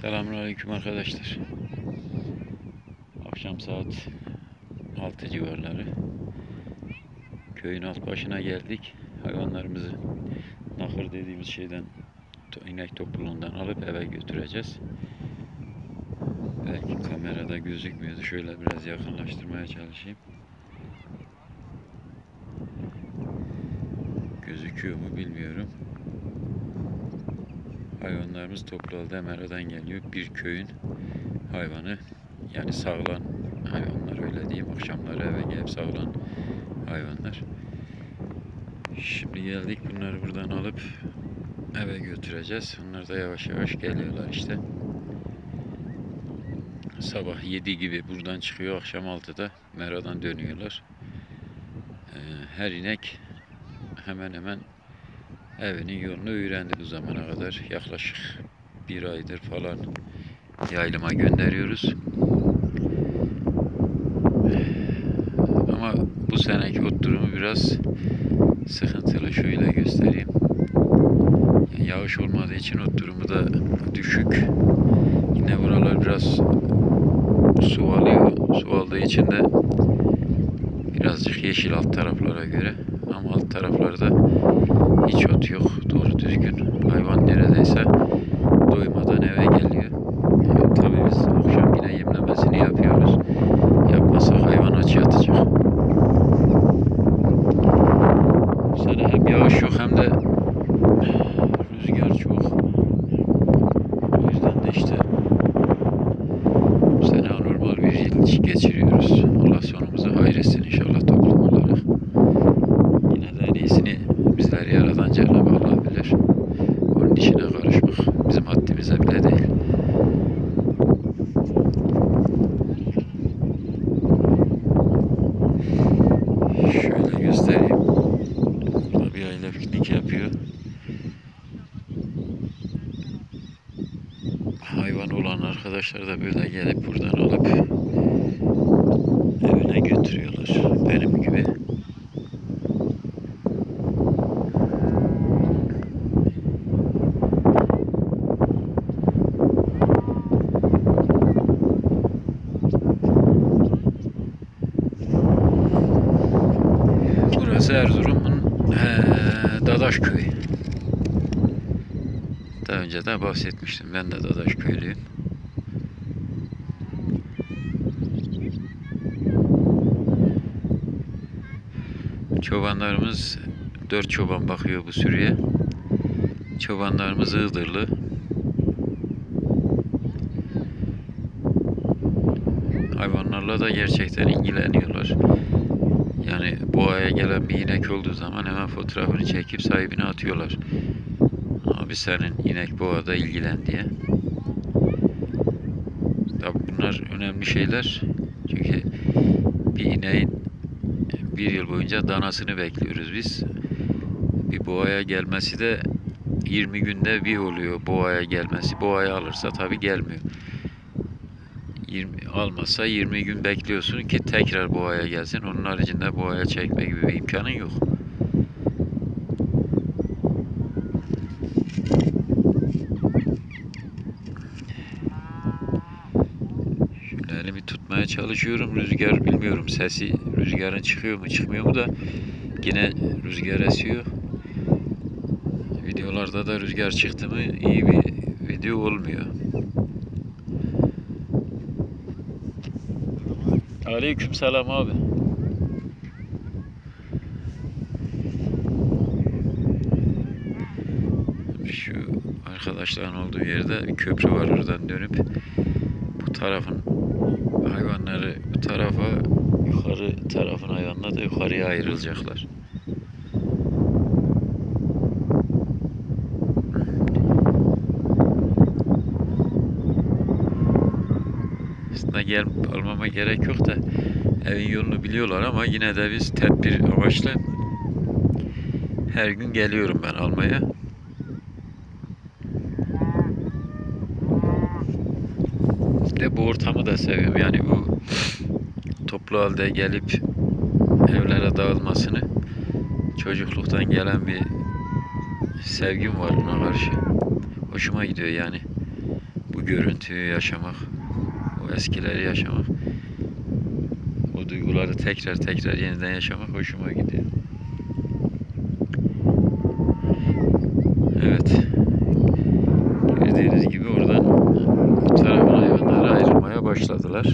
Selamünaleyküm arkadaşlar. Akşam saat 6 civarları. Köyün alt başına geldik. Hayvanlarımızı nakır dediğimiz şeyden inek topluluğundan alıp eve götüreceğiz. Belki kamerada gözükmüyordu. Şöyle biraz yakınlaştırmaya çalışayım. Gözüküyor mu bilmiyorum. Hayvanlarımız toplu halde Mera'dan geliyor. Bir köyün hayvanı yani sağlan hayvanlar öyle diyeyim. Akşamları eve gelip sağlan hayvanlar. Şimdi geldik bunları buradan alıp eve götüreceğiz. Onlar da yavaş yavaş geliyorlar işte. Sabah 7 gibi buradan çıkıyor. Akşam 6'da Mera'dan dönüyorlar. Ee, her inek hemen hemen evinin yolunu öğrendi bu zamana kadar. Yaklaşık bir aydır falan yaylıma gönderiyoruz. Ama bu seneki ot durumu biraz sıkıntılı. Şöyle göstereyim. Yağış olmadığı için ot durumu da düşük. Yine buralar biraz su alıyor. Su aldığı için de birazcık yeşil alt taraflara göre. Ama alt taraflarda hiç ot yok. Doğru düzgün. Hayvan neredeyse doymadan eve geliyor. E, tabii biz akşam yine yemlemesini yapıyoruz. Yapmazsak hayvan aç yatacak. Bu sene hem yağış yok hem de rüzgar çok. O yüzden de işte bu sene anormal bir yıl geçiriyoruz. Allah sonumuzu hayretsin inşallah toplum olarak. Yine de en iyisini bizler yaradan Cenab-ı Allah bilir. Onun işine karışmak bizim haddimize bile değil. Şöyle göstereyim. Burada bir piknik yapıyor. Hayvan olan arkadaşlar da böyle gelip buradan alıp evine götürüyorlar. Benim De bahsetmiştim. Ben de Dadaş köylüyüm. Çobanlarımız dört çoban bakıyor bu sürüye. Çobanlarımız Iğdırlı. Hayvanlarla da gerçekten ilgileniyorlar. Yani boğaya gelen bir inek olduğu zaman hemen fotoğrafını çekip sahibine atıyorlar. Abi senin inek boğada ilgilen diye. Tabi bunlar önemli şeyler. Çünkü bir ineğin bir yıl boyunca danasını bekliyoruz biz. Bir boğaya gelmesi de 20 günde bir oluyor boğaya gelmesi. Boğaya alırsa tabi gelmiyor. 20, almazsa 20 gün bekliyorsun ki tekrar boğaya gelsin. Onun haricinde boğaya çekme gibi bir imkanın yok. Şöyle elimi tutmaya çalışıyorum. Rüzgar bilmiyorum sesi rüzgarın çıkıyor mu çıkmıyor mu da yine rüzgar esiyor. Videolarda da rüzgar çıktı mı iyi bir video olmuyor. Aleyküm selam abi. Şu arkadaşların olduğu yerde bir köprü var oradan dönüp bu tarafın hayvanları bu tarafa yukarı tarafın hayvanları da yukarıya ayrılacaklar. Aslında gel almama gerek yok da evin yolunu biliyorlar ama yine de biz tedbir amaçlı her gün geliyorum ben almaya. De bu ortamı da seviyorum. Yani bu toplu halde gelip evlere dağılmasını çocukluktan gelen bir sevgim var buna karşı. Hoşuma gidiyor yani. Bu görüntüyü yaşamak, o eskileri yaşamak, o duyguları tekrar tekrar yeniden yaşamak hoşuma gidiyor. Evet. Gördüğünüz gibi oradan bu tarafın hayvanları ayrılmaya başladılar.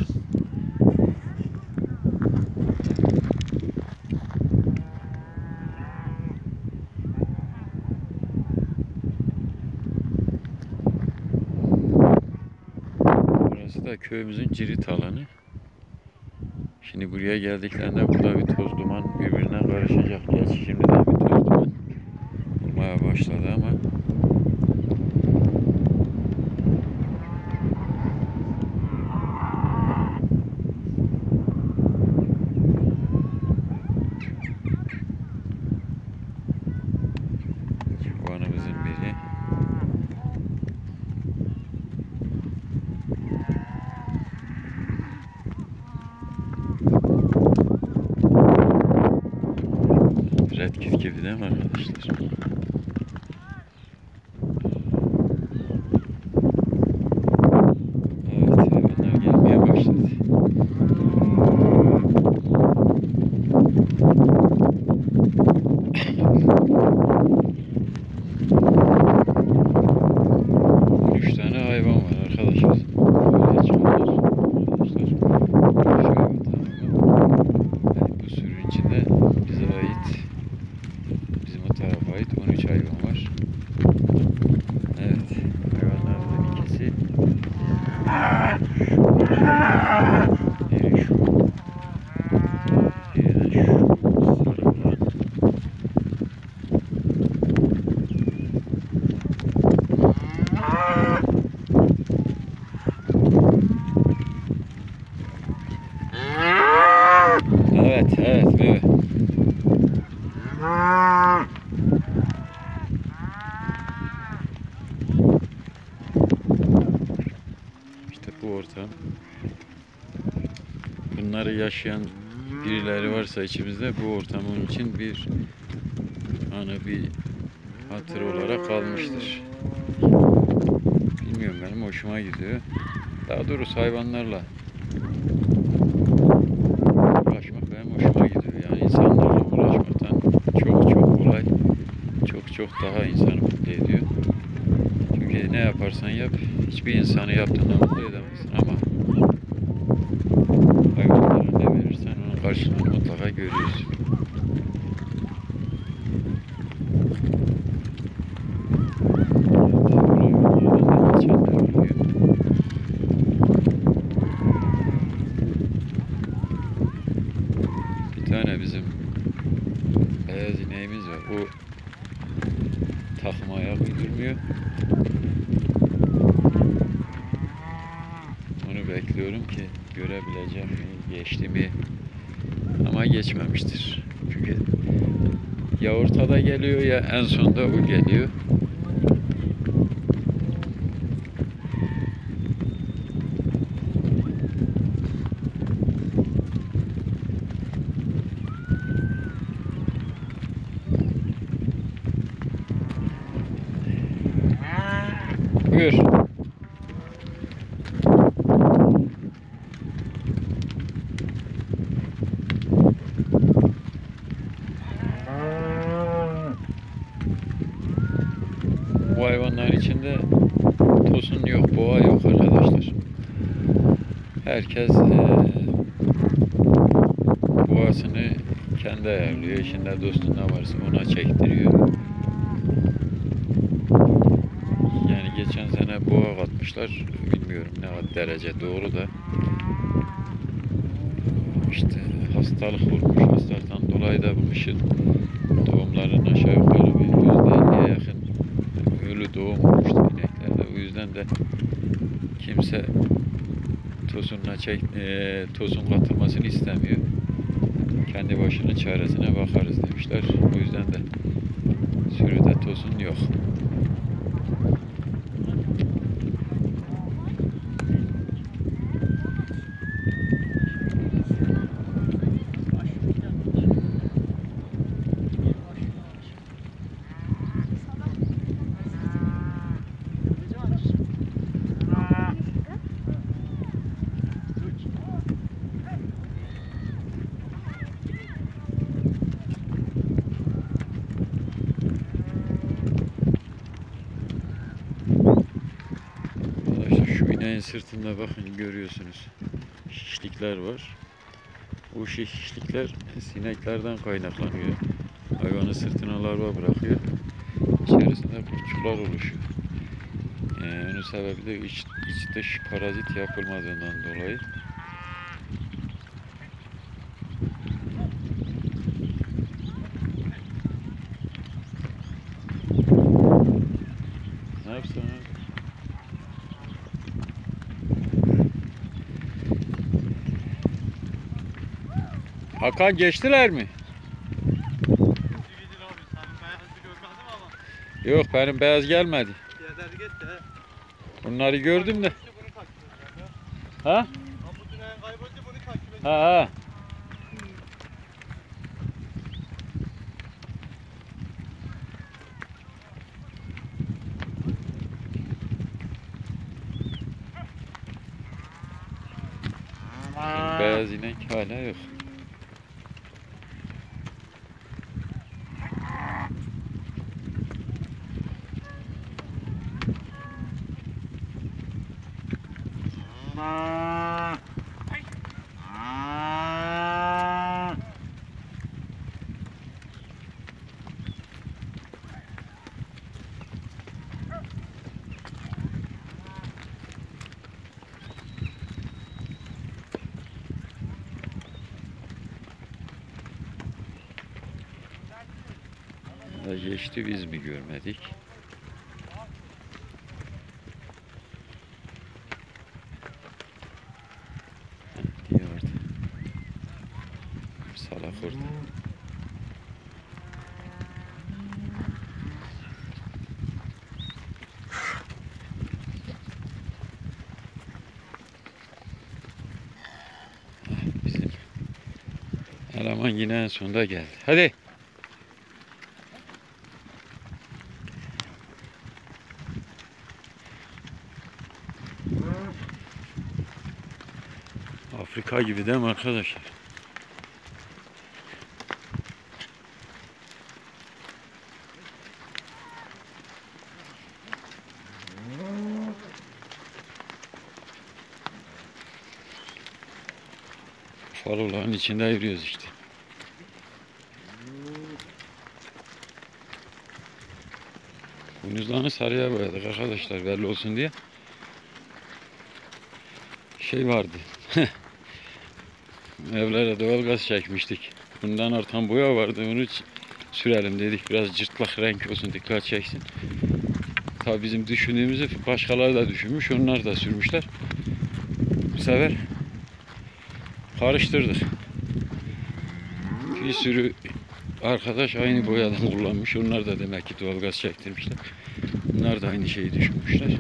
Burası da köyümüzün cirit alanı. Şimdi buraya geldiklerinde burada bir toz duman birbirine karışacak. Gerçi şimdiden bir toz duman olmaya başladı ama çobanımızın biri Red Kit gibi değil mi arkadaşlar? Evet, hayvanlar gelmeye başladı. Üç tane hayvan var arkadaşlar. Şöyle çıkıyorlar arkadaşlar. Şöyle tamam. Yani bu sürü içinde bize ait, bizim o tarafa ait 13 hayvan var. Evet, hayvanlardan ikisi biri şu, biri de şu sarı olan. Evet, evet, evet. İşte bu ortam. Bunları yaşayan birileri varsa içimizde bu ortamın için bir anı bir hatır olarak kalmıştır. Bilmiyorum benim hoşuma gidiyor. Daha doğrusu hayvanlarla uğraşmak benim hoşuma gidiyor. Yani insanlarla uğraşmaktan çok çok kolay, çok çok daha insanı mutlu ediyor. Çünkü ne yaparsan yap, hiçbir insanı yaptığında mutlu edemezsin ama hayvanlara ne verirsen onun karşılığını mutlaka görüyorsun. Evet, buraya yollardan da geçenler oluyor. Bir tane bizim beyaz ineğimiz var. O takıma ayak uydurmuyor. Onu bekliyorum ki görebileceğim mi, geçti mi? Ama geçmemiştir. Çünkü ya ortada geliyor ya en sonda o geliyor. Hayvanların içinde tosun yok, boğa yok arkadaşlar. Herkes eee boğasını kendi ayarlıyor. İçinde dostu ne varsa ona çektiriyor. Yani geçen sene boğa katmışlar. Bilmiyorum ne derece doğru da. İşte hastalık olmuş. Hastalıktan dolayı da bu kışın doğumların aşağı yukarı bir yüzde elliye yakın ölü doğum olmuştu ineklerde. O yüzden de kimse tosunla çek, eee tosun katılmasını istemiyor. Kendi başının çaresine bakarız demişler. O yüzden de sürüde tosun yok. Sırtında bakın görüyorsunuz. Şişlikler var. Bu şişlikler sineklerden kaynaklanıyor. Hayvanın sırtına larva bırakıyor. İçerisinde kurtçuklar oluşuyor. Ee, onun sebebi de iç, iç dış parazit yapılmadığından dolayı. Ne yapsın abi? Hakan geçtiler mi? Yok benim beyaz gelmedi. Bunları gördüm de. Ha? Ha ha. Beyaz inek hala yok. Ya geçti biz mi görmedik? Heh, diyor orada. Salak orada. Heh, Bizim eleman yine en sonunda geldi. Hadi. Afrika gibi değil mi arkadaşlar? Faroların içinde yürüyoruz işte. Boynuzlarını sarıya boyadık arkadaşlar belli olsun diye. Şey vardı. Evlere doğalgaz çekmiştik. Bundan artan boya vardı. Onu sürelim dedik. Biraz cırtlak renk olsun dikkat çeksin. Tabi bizim düşündüğümüzü başkaları da düşünmüş. Onlar da sürmüşler. Bu sefer karıştırdık. Bir sürü arkadaş aynı boyadan kullanmış. Onlar da demek ki doğalgaz çektirmişler. Bunlar da aynı şeyi düşünmüşler.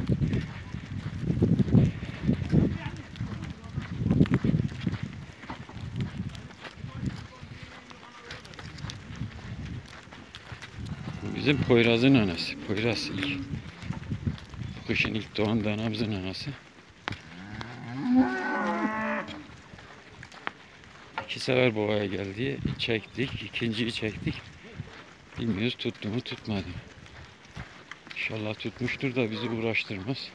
Bizim Poyraz'ın anası. Poyraz ilk. Bu kışın ilk doğan danamızın anası. İki sefer boğaya geldi. Çektik. ikinciyi çektik. Bilmiyoruz tuttu mu tutmadı mı. İnşallah tutmuştur da bizi uğraştırmaz.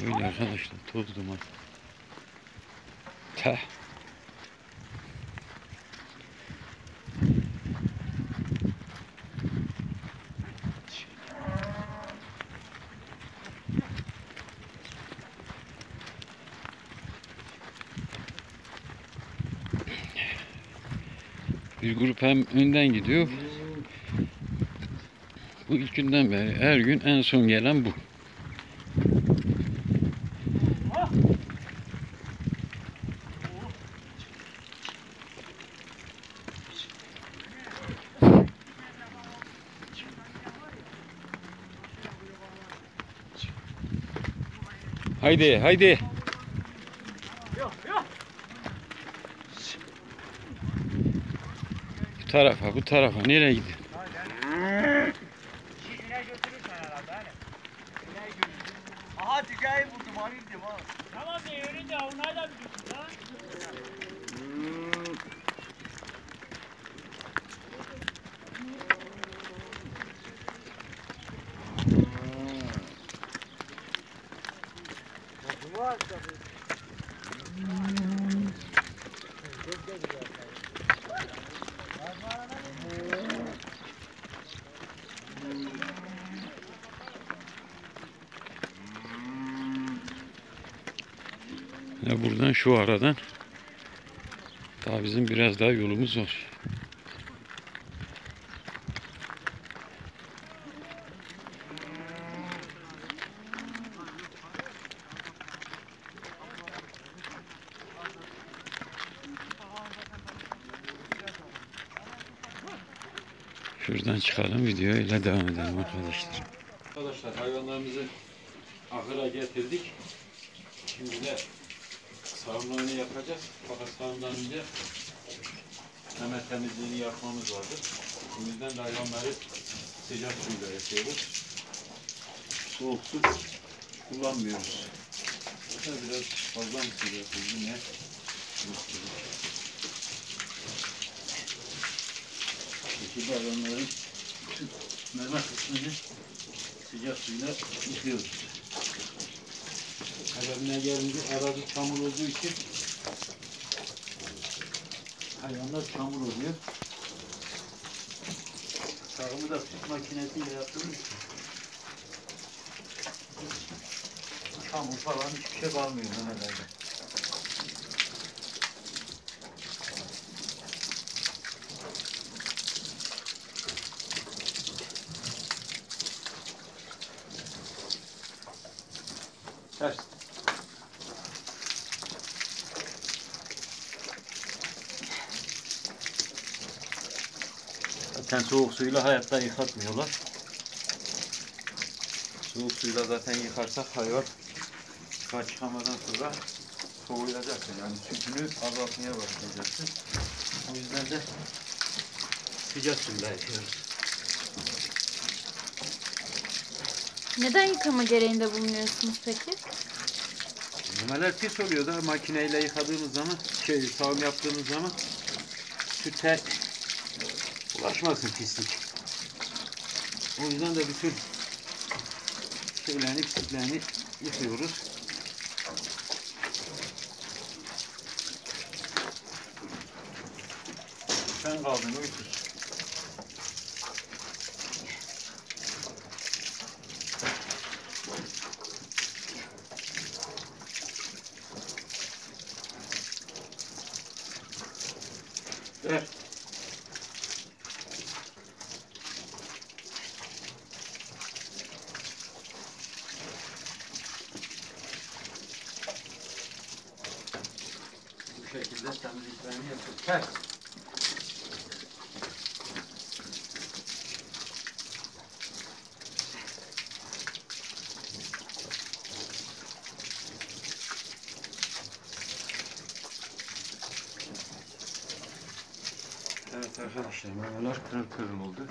Böyle arkadaşlar toz duman. Teh. Bir grup hem önden gidiyor. Bu ilk günden beri her gün en son gelen bu. Haydi haydi. Bu tarafa bu tarafa nereye gidiyor? Şişine götürürsen herhalde hani. Aha hikayeyi buldum arayacağım ha. Tamam ya öyle de onay da biliyorsun ha. Buradan şu aradan daha bizim biraz daha yolumuz var. Şuradan çıkalım videoya ile devam edelim arkadaşlar. Arkadaşlar hayvanlarımızı ahıra getirdik. Şimdi de sağımlarını yapacağız. Fakat sağımdan önce hemen temizliğini yapmamız vardır. O yüzden de hayvanları sıcak suyla yapıyoruz. Soğuk su kullanmıyoruz. Da biraz fazla mı sıcak oldu ne? Peki hayvanların meme kısmını sıcak suyla yıkıyoruz. Sebebine gelince arada çamur olduğu için hayvanlar çamur oluyor. Sağımı da süt makinesiyle yaptığımız çamur falan hiçbir şey kalmıyor memelerde. Zaten soğuk suyla hayatta yıkatmıyorlar. Soğuk suyla zaten yıkarsak hayvan çıkar çıkamadan sonra soğuyacaktır. Yani sütünü azaltmaya başlayacaktır. O yüzden de sıcak suyla yapıyoruz. Neden yıkama gereğinde bulunuyorsunuz peki? Memeler pis oluyor da makineyle yıkadığımız zaman, şey sağım yaptığımız zaman süte ulaşmasın pislik. O yüzden de bütün şeylerini, pisliklerini yıkıyoruz. Sen kaldın uykusuz. Bu şekilde temizliklerini yapıyoruz. Ters. Evet arkadaşlar memeler pırıl pırıl oldu.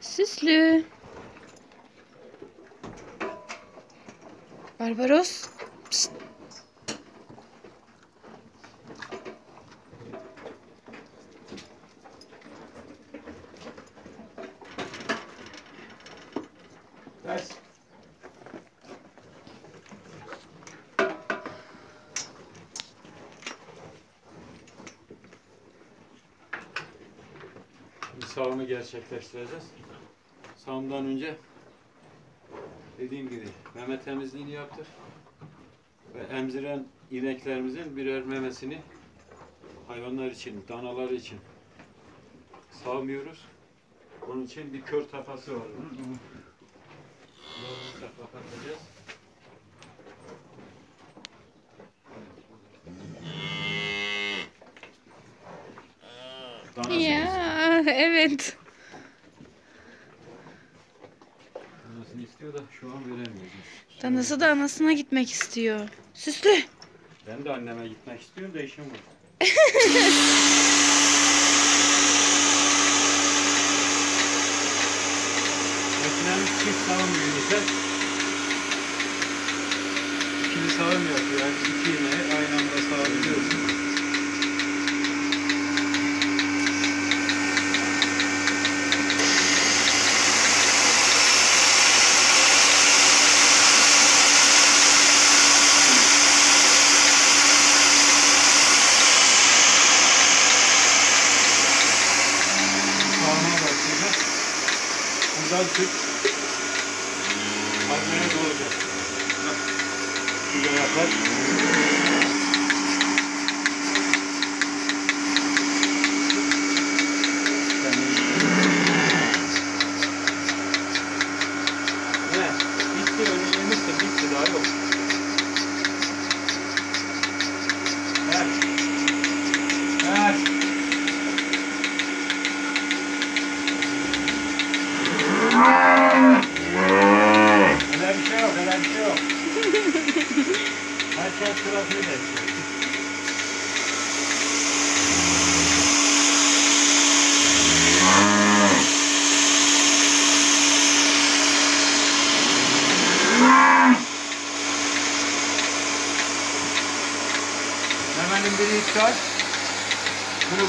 Süslü. Barbaros. Pişt. Ters. Bir sağımı gerçekleştireceğiz. Sağımdan önce dediğim gibi meme temizliğini yaptık. Ve emziren ineklerimizin birer memesini hayvanlar için, danalar için sağmıyoruz. Onun için bir kör takası var. Bunu kapatacağız. Danası Ya evet. Danasını istiyor da şu an veremiyoruz. Danası da anasına gitmek istiyor. Süslü. Ben de anneme gitmek istiyorum da işim var. Makinemiz çift sağım ünite. İkili sağım yapıyor. Yani iki iğneyi tout de suite.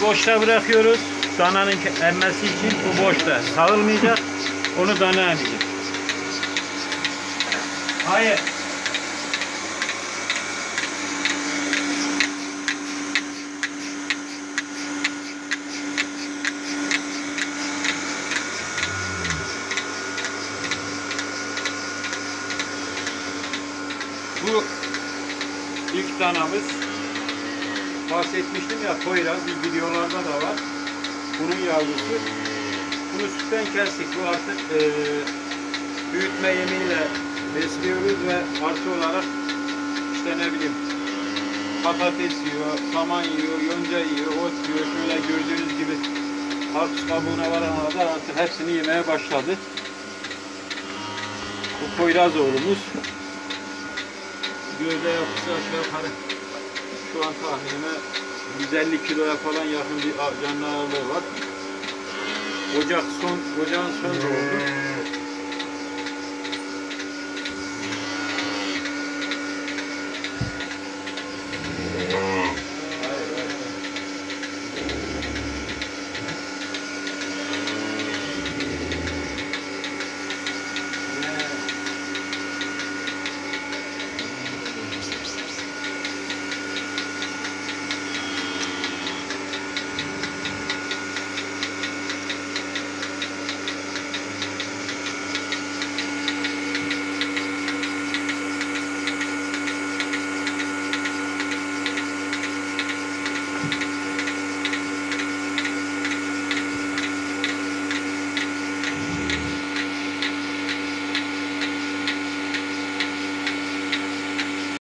Boşta bırakıyoruz. Dananın emmesi için bu boşta. Sağılmayacak. Onu dana emecek. Hayır. Bu ilk danamız bahsetmiştim ya Poyraz bir videolarda da var. Bunun yavrusu. Bunu sütten kestik. Bu artık eee büyütme yemiyle besliyoruz ve artı olarak işte ne bileyim patates yiyor, saman yiyor, yonca yiyor, ot yiyor. Şöyle gördüğünüz gibi karpuz kabuğuna varana kadar artık hepsini yemeye başladı. Bu Poyraz oğlumuz. Gövde yapısı aşağı yukarı şu an tahminime 150 kiloya falan yakın bir canlı ağırlığı var. Ocak son, ocağın son doğdu.